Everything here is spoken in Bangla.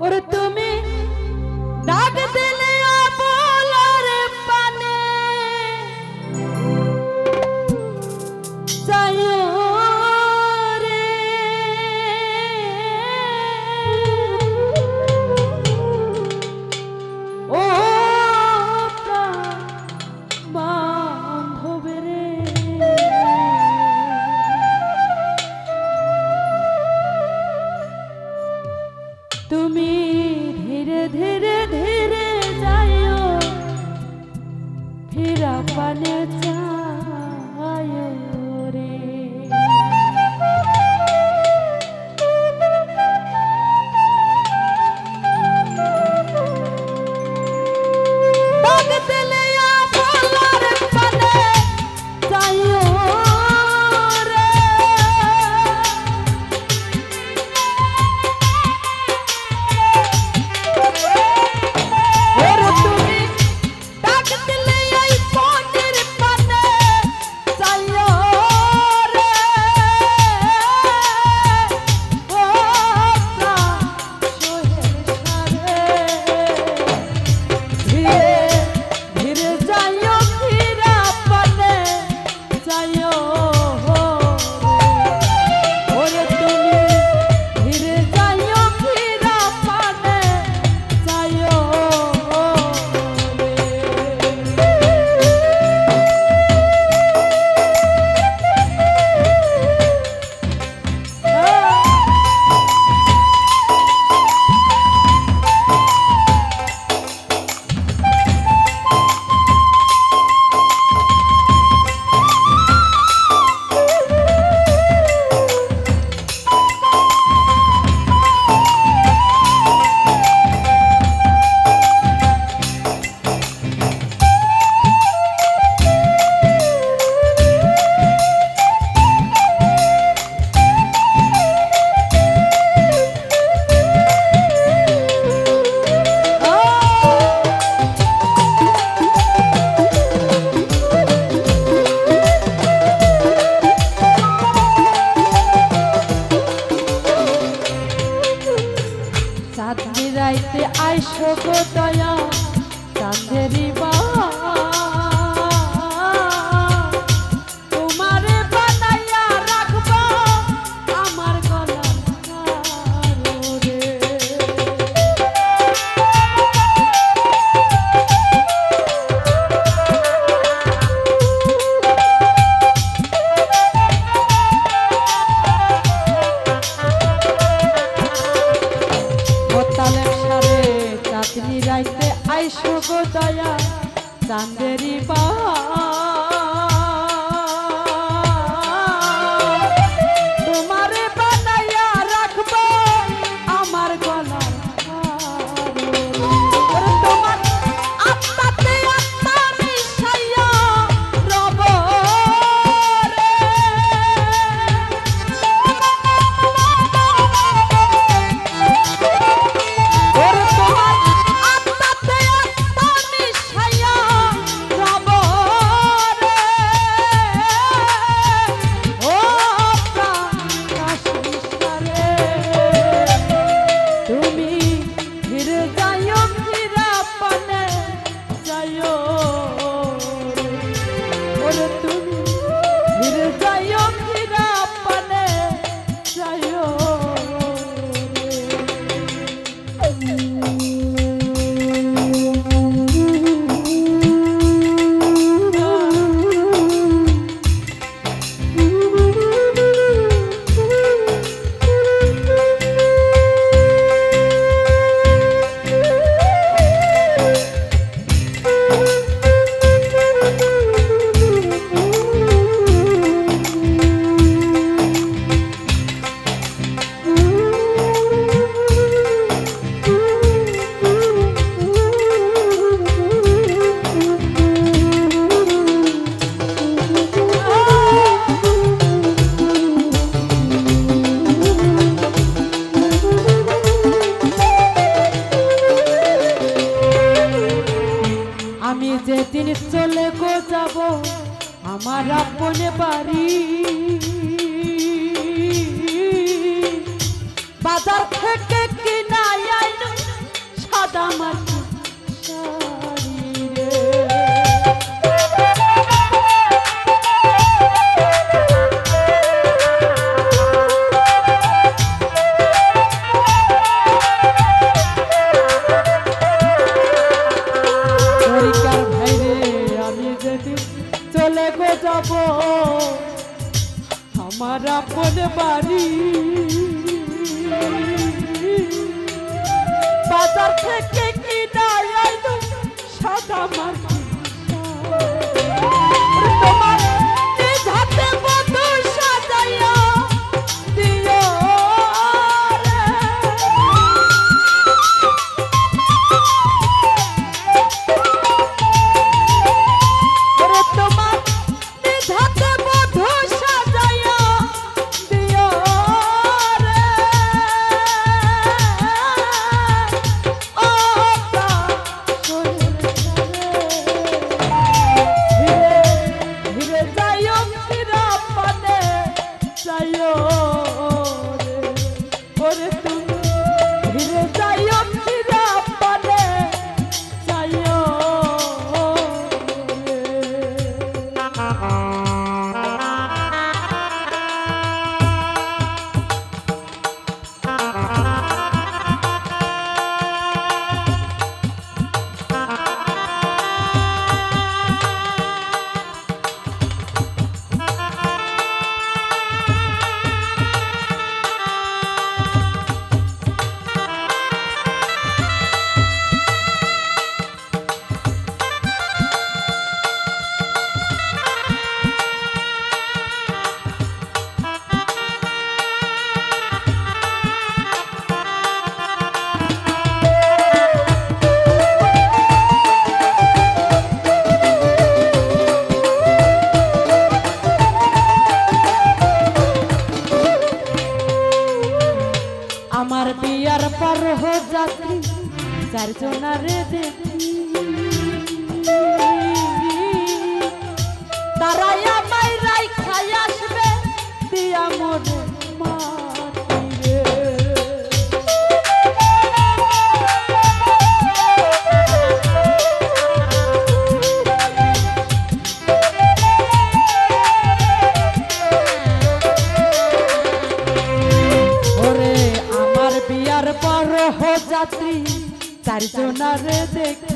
ওরে তুমি ডাক Planeta, ai, ai. গো দয়া চাঁদেরি বা আমার আপন বাড়ি। বাজার থেকে কি নাই সাদা মার্কা। চাইছো না দেখে